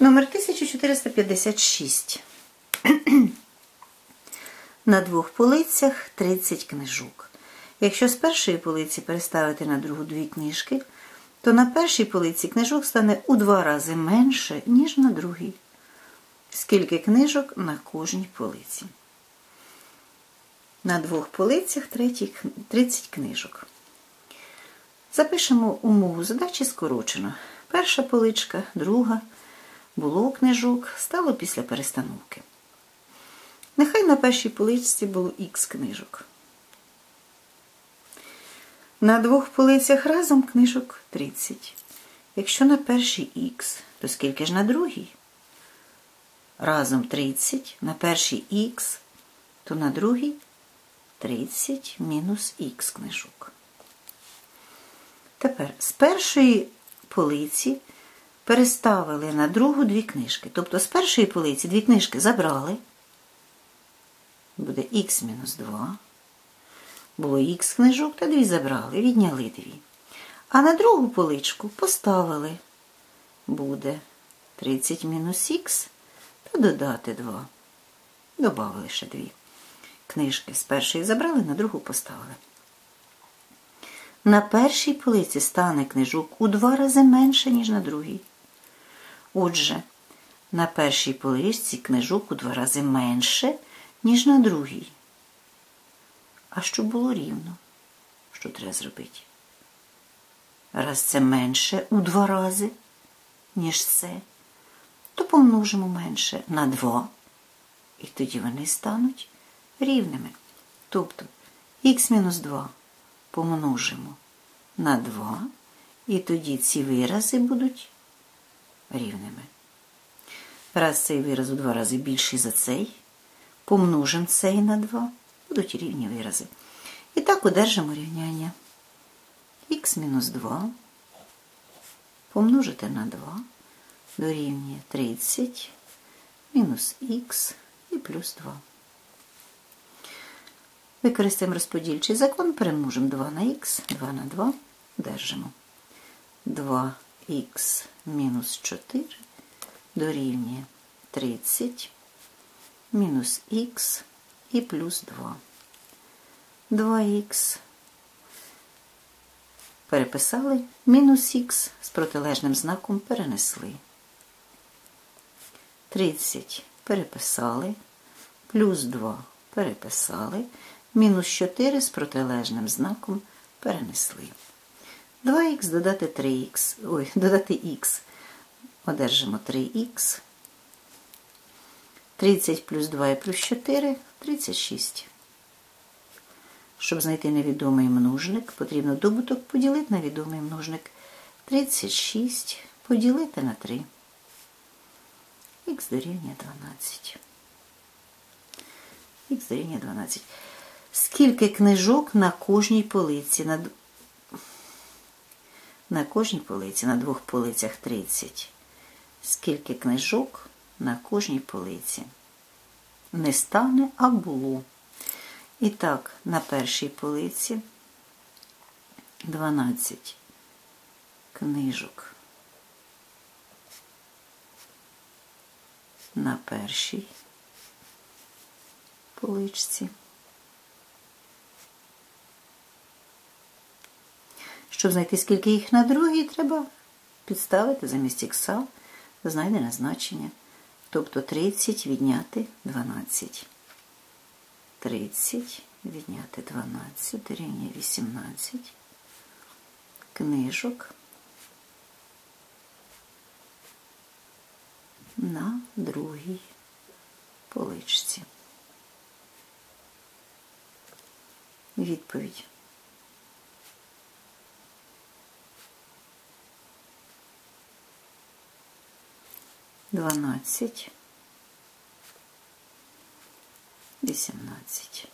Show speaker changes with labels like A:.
A: Номер 1456. На двох полицях 30 книжок. Якщо з першої полиці переставити на другу дві книжки, то на першій полиці книжок стане у два рази менше, ніж на другій. Скільки книжок на кожній полиці? На двох полицях 30 книжок. Запишемо умову задачі скорочено. Перша поличка, друга. Було книжок, стало після перестановки. Нехай на першій поличці було х книжок. На двох полицях разом книжок 30. Якщо на першій х, то скільки ж на другій? Разом 30, на першій х, то на другій 30 мінус х книжок. Тепер з першої полиці переставили на другу дві книжки. Тобто з першої полиці дві книжки забрали. Буде х мінус 2. Було х книжок, та дві забрали, відняли дві. А на другу поличку поставили. Буде 30 мінус х та додати 2. Добавили ще дві. Книжки з першої забрали, на другу поставили. На першій полиці стане книжок у два рази менше, ніж на другій. Отже, на першій поличці книжок у два рази менше, ніж на другій. А щоб було рівно, що треба зробити? Раз це менше у два рази, ніж це, то помножимо менше на 2, і тоді вони стануть рівними. Тобто х-2 помножимо на 2, і тоді ці вирази будуть рівними. Раз цей вираз у два рази більший за цей, помножимо цей на 2, будуть рівні вирази. І так одержимо рівняння х-2 помножити на 2 дорівнює 30 мінус х і плюс 2. Використаємо розподільчий закон, перемножимо 2 на х, 2 на 2, одержимо 2 х мінус 4 дорівнює 30 мінус х і плюс 2. 2х. Переписали мінус х з протилежним знаком перенесли. 30 переписали, плюс 2 переписали, мінус 4 з протилежним знаком перенесли. 2х додати 3х, ой, додати х, одержимо 3х. 30 плюс 2 і плюс 4 36. Щоб знайти невідомий множник, потрібно добуток поділити на відомий множник. 36 поділити на 3. Х дорівнює 12. Х дорівнює 12. Скільки книжок на кожній полиці? На кожній полиці, на двох полицях 30. Скільки книжок на кожній полиці? Не стане, а було. І так, на першій полиці 12 книжок. На першій поличці. Щоб знайти, скільки їх на другій, треба підставити замість ікса знайдене значення. Тобто 30 відняти 12. 30 відняти 12 дорівнює 18 книжок на другій поличці. Відповідь. Дванадцять, вісімнадцять.